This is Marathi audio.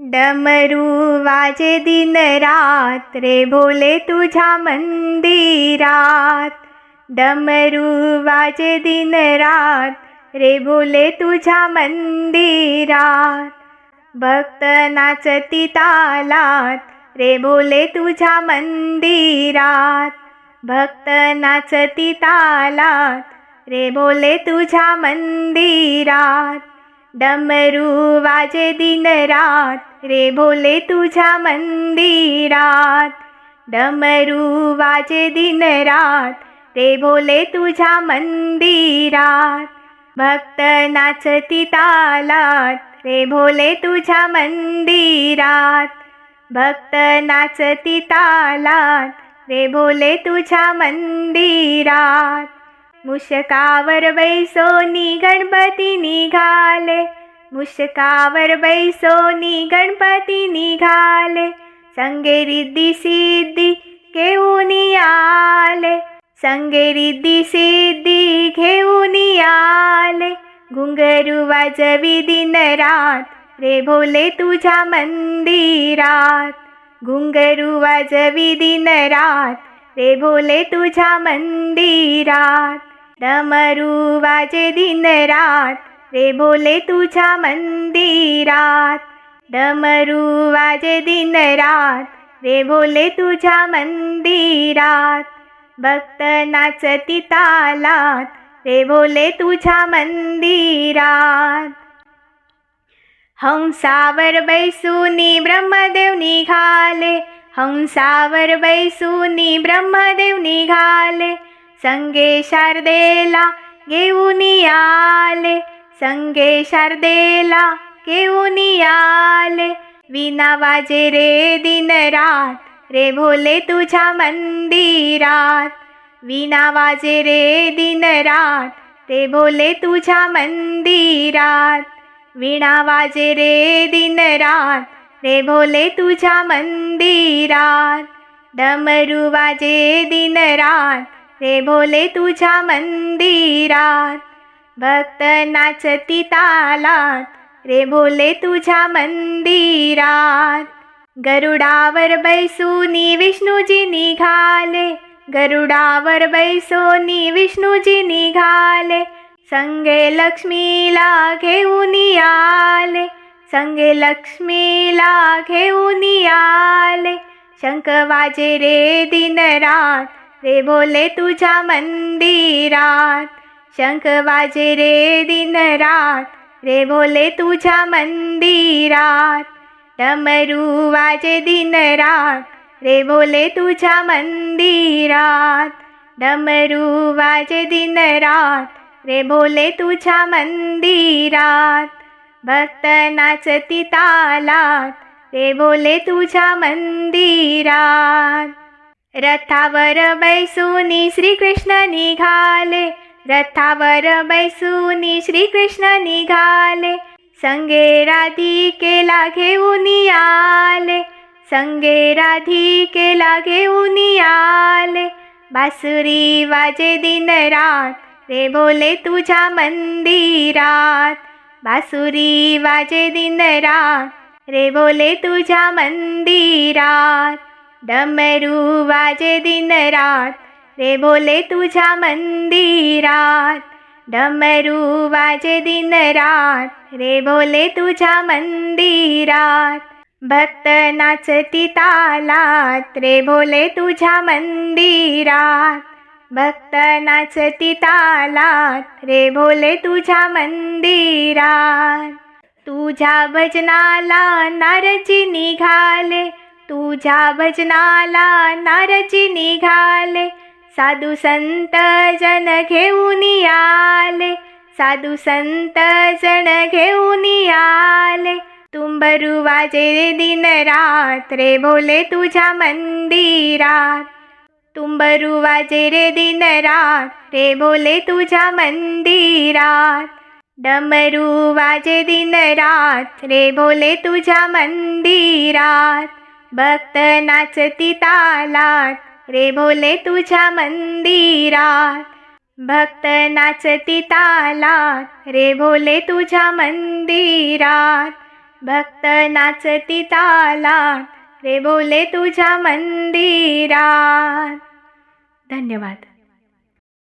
डमरू वाजे दिन रात्रे भोले तुझ्या मंदिरात. डमरू वाजे दिन रात रे भोले तुझ्या मंदिरात. भक्त नाचती तालात रे भोले तुझ्या मंदिरात. भक्त नाचती तालात रे भोले तुझ्या मंदिरात. डमरू वाजे दिन रात रे भोले तुझ्या मंदिरात. डमरू वाजे दिन रात. रे भोले तुझ्या मंदिरात. भक्त नाचती तालात. रे भोले तुझ्या मंदिरात. भक्त नाचती तालात. रे भोले तुझ्या मंदिरात. मुशकावर बैसोनी गणपती निघाले. मुशकावर बैसोनी गणपती निघाले संगे रिद्धी सिद्धी घेऊन आले संगे रिद्धी सिद्धी घेऊन आले घुंगरू वाजवी दिन रात रे भोले तुझ्या मंदिरात. घुंगरू वाजवी दिन रात रे भोले तुझ्या मंदिरात. डमरू वाजे दिन रात रे भोले तुझ्या मंदिरात डमरू वाजे दिन रात रे भोले तुझ्या मंदिरात भक्त नाचती तालात. रे भोले तुझ्या मंदिरात. हंसावर बैसूनी ब्रह्मदेव निघाले हंसावर बैसूनी ब्रह्मदेव निघाले. संगे शारदेला घेऊन आले. संगे शारदेला घेऊन आले विना वाजे रे दिन रात रे भोले तुझ्या मंदिरात. विना वाजे रे दिन रात रे भोले तुझ्या मंदिरात. विणा वाजे रे दिन रात रे भोले तुझ्या मंदिरात. डमरू वाजे दिन रात रे भोले तुझ्या मंदिरात. भक्त नाचती तालात रे भोले तुझ्या मंदिरात. गरुडावर बैसूनी विष्णूजी निघाले गरुडावर बैसोनी विष्णूजी निघाले. संगे लक्ष्मीला घेऊन आले संगे लक्ष्मीला घेऊन आले शंख वाजे रे दिन रात रे भोले तुझ्या मंदिरात. शंख वाजे रे दिन रात रे भोले तुझ्या मंदिरात. डमरू वाजे दिन रात रे भोले तुझ्या मंदिरात. डमरू वाजे दिन रात रे भोले तुझ्या मंदिरात. भक्त नाचती तालात रे बोले तुझ्या मंदिरात. रथावर बैसूनी श्रीकृष्ण निघाले रथावर बैसूनी श्रीकृष्ण निघाले संगे राधिकेला घेऊन आले संगे राधिकेला घेऊन आले। बासुरी वाजे दिन रात रे भोले तुझ्या मंदिरात। बासुरी वाजे दिन रात रे भोले तुझ्या मंदिरात। डमरू वाजे दिन रात रे भोले तुझ्या मंदिरात डमरू वाजे दिन रात. रे भोले तुझ्या मंदिरात भक्त नाचती तालात. रे भोले तुझ्या मंदिरात भक्त नाचती तालात. रे भोले तुझ्या मंदिरात. तुझ्या भजनाला नारजी निघाले तुझ्या भजनाला नारजी निघाले. साधू संत जन घेऊन आले साधू संत जन घेऊन आले तुंबरू वाजे दिन रात रे भोले तुझ्या मंदिरात. तुंबरू वाजे रे दिन रात रे भोले तुझ्या मंदिरात. डमरू वाजे दिन रात रे भोले तुझ्या मंदिरात. भक्त नाचती तालात रे भोले तुझ्या मंदिरात. भक्त नाचती तालात. रे भोले तुझ्या मंदिरात. भक्त नाचती तालात. रे भोले तुझ्या मंदिरात. धन्यवाद.